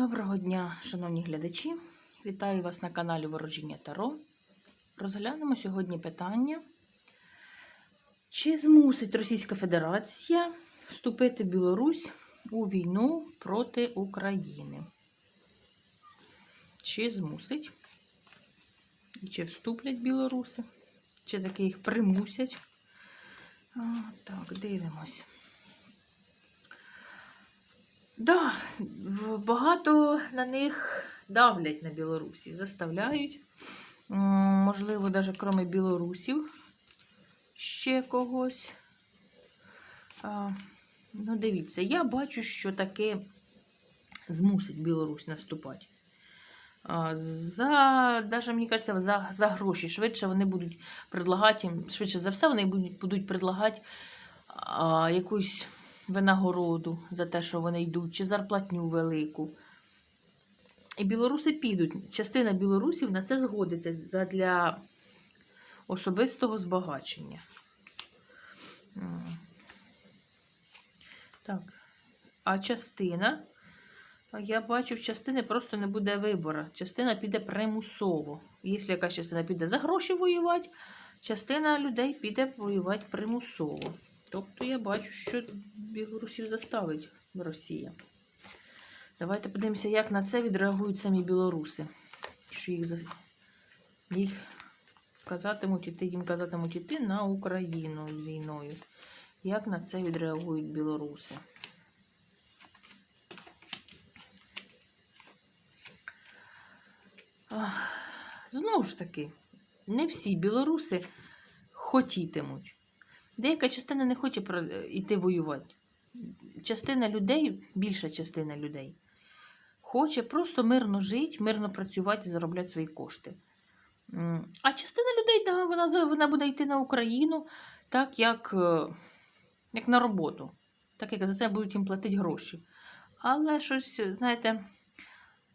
Доброго дня, шановні глядачі! Вітаю вас на каналі Ворожіння Таро. Розглянемо сьогодні питання, чи змусить Російська Федерація вступити Білорусь у війну проти України? Чи змусить? Чи вступлять білоруси? Чи таки їх примусять? А, так, дивимось. Да, багато на них давлять на Білорусі, заставляють. Можливо, навіть крім білорусів ще когось. Ну, дивіться, я бачу, що таки змусить Білорусь наступати. За, даже, мені кажеться, за, за гроші. Швидше вони будуть предлагати швидше за все, вони будуть, будуть предлагати а, якусь винагороду за те, що вони йдуть, чи зарплатню велику. І білоруси підуть. Частина білорусів на це згодиться для особистого збагачення. Так. А частина, я бачу, в частини просто не буде вибору. Частина піде примусово. Якщо якась частина піде за гроші воювати, частина людей піде воювати примусово. Тобто я бачу, що білорусів заставить Росія. Давайте подивимося, як на це відреагують самі білоруси. Що їх, їх казатимуть іти, їм казатимуть іти на Україну з війною. Як на це відреагують білоруси? Знову ж таки, не всі білоруси хотітимуть. Деяка частина не хоче йти воювати. Частина людей, більша частина людей, хоче просто мирно жити, мирно працювати і заробляти свої кошти. А частина людей, да, вона, вона буде йти на Україну так, як, е, як на роботу. Так як за це будуть їм платити гроші. Але щось, знаєте,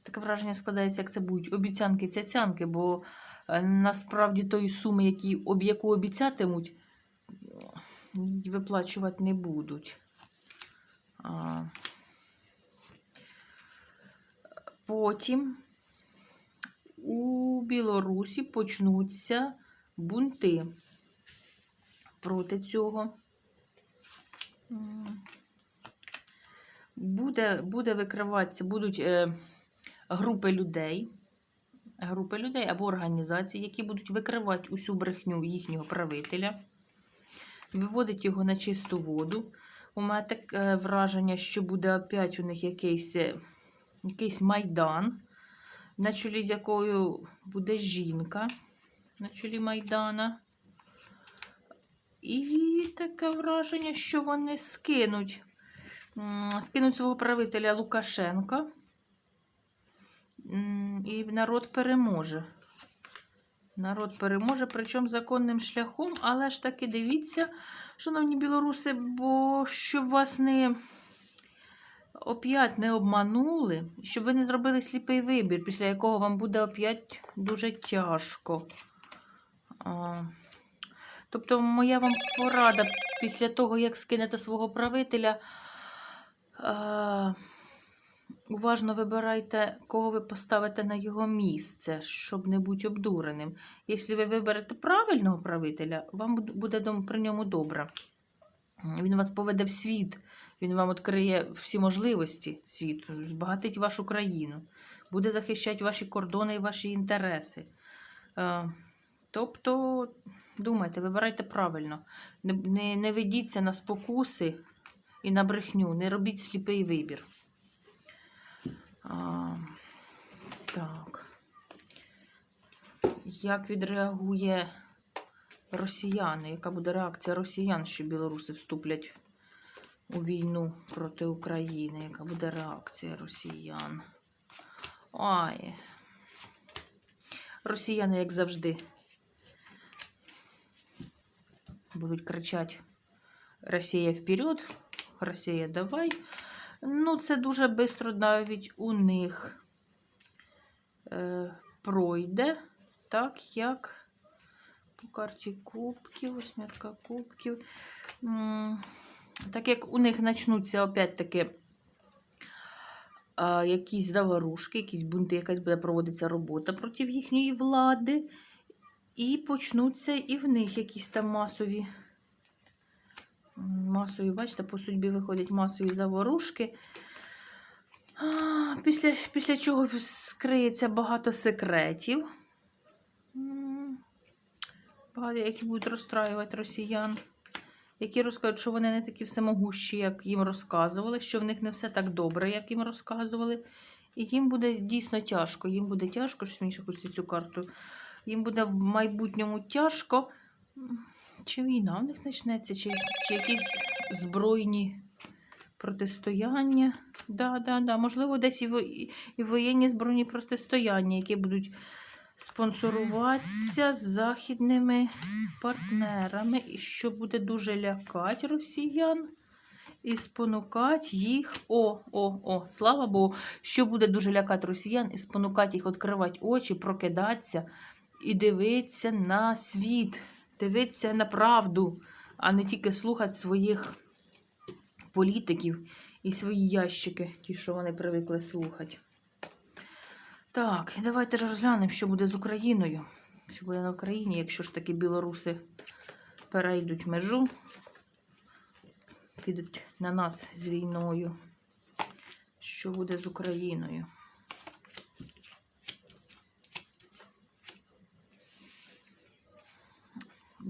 таке враження складається, як це будуть обіцянки цяцянки, бо е, насправді тої суми, які, яку обіцятимуть, виплачувати не будуть. Потім у Білорусі почнуться бунти проти цього. Буде, буде викриватися, будуть е, групи людей, групи людей або організацій, які будуть викривати усю брехню їхнього правителя виводить його на чисту воду. У мене таке враження, що буде опять у них якийсь, е, якийсь майдан, на чолі з якою буде жінка на чолі Майдана. І таке враження, що вони скинуть, скинуть свого правителя Лукашенка. І народ переможе. Народ переможе, причому законним шляхом, але ж таки дивіться, шановні білоруси, бо щоб вас не оп'ять не обманули, щоб ви не зробили сліпий вибір, після якого вам буде оп'ять дуже тяжко. А, тобто, моя вам порада після того, як скинете свого правителя. А, Уважно вибирайте, кого ви поставите на його місце, щоб не бути обдуреним. Якщо ви виберете правильного правителя, вам буде при ньому добре. Він вас поведе в світ, він вам відкриє всі можливості світу, збагатить вашу країну, буде захищати ваші кордони і ваші інтереси. Е, Тобто, думайте, вибирайте правильно. Не, не, не ведіться на спокуси і на брехню, не робіть сліпий вибір. Так. Як відреагує росіяни? Яка буде реакція росіян, що білоруси вступлять у війну проти України? Яка буде реакція росіян? Ой. Росіяни, як завжди, будуть кричати Росія вперед, Росія давай. Ну, це дуже швидко навіть у них е, пройде, так як по карті кубків, восьмерка кубків. Так як у них почнуться опять-таки а, якісь заварушки, якісь бунти, якась буде проводитися робота проти їхньої влади. І почнуться і в них якісь там масові. Масові, бачите, по судьбі виходять масові заворушки. Після, після чого скриється багато секретів, багато, які будуть розстраювати росіян, які розкажуть, що вони не такі всемогущі, як їм розказували, що в них не все так добре, як їм розказували. І їм буде дійсно тяжко. Їм буде тяжко, що мені ще хочеться цю карту. Їм буде в майбутньому тяжко. Чи війна в них почнеться, чи, чи якісь збройні протистояння. Да, да, да. Можливо, десь і і воєнні збройні протистояння, які будуть спонсоруватися з західними партнерами, і що буде дуже лякати росіян і спонукати їх. О, о, о, слава Богу, що буде дуже лякати росіян і спонукати їх відкривати очі, прокидатися і дивитися на світ, дивитися на правду, а не тільки слухати своїх політиків і свої ящики, ті, що вони привикли слухати. Так, давайте ж розглянемо, що буде з Україною. Що буде на Україні, якщо ж таки білоруси перейдуть межу, підуть на нас з війною. Що буде з Україною?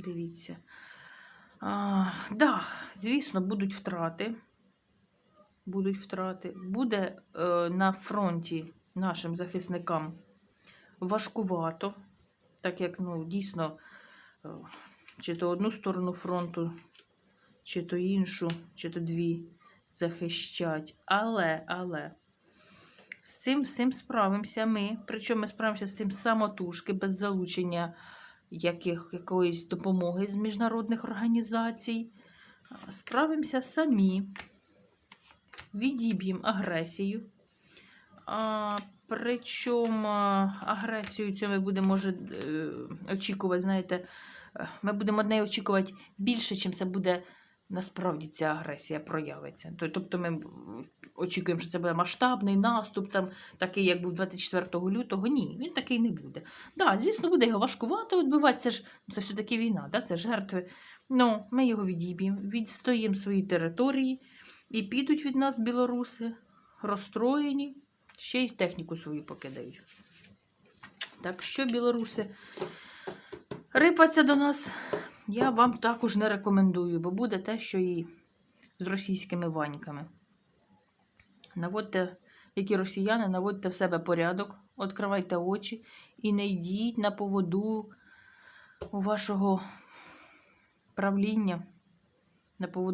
Дивіться. А, да, звісно, будуть втрати. Будуть втрати. Буде е, на фронті нашим захисникам важкувато, так як ну, дійсно, е, чи то одну сторону фронту, чи то іншу, чи то дві захищать. Але, але з цим всім справимося ми. Причому ми справимося з цим самотужки, без залучення яких, якоїсь допомоги з міжнародних організацій. Справимося самі, відіб'ємо агресію. А, причому агресію цю ми будемо може, е, очікувати, знаєте, е, ми будемо неї очікувати більше, чим це буде насправді ця агресія проявиться. Тобто ми очікуємо, що це буде масштабний наступ, там, такий, як був 24 лютого. Ні, він такий не буде. Да, звісно, буде його важкувато відбивати. Це ж це все-таки війна, да? це жертви. Ну, ми його відіб'ємо, відстоїмо свої території і підуть від нас білоруси, розстроєні, ще й техніку свою покидають. Так що, білоруси, рипаться до нас я вам також не рекомендую, бо буде те, що і з російськими ваньками. Наводьте, які росіяни, наводьте в себе порядок, відкривайте очі і не йдіть на поводу у вашого правління, на поводу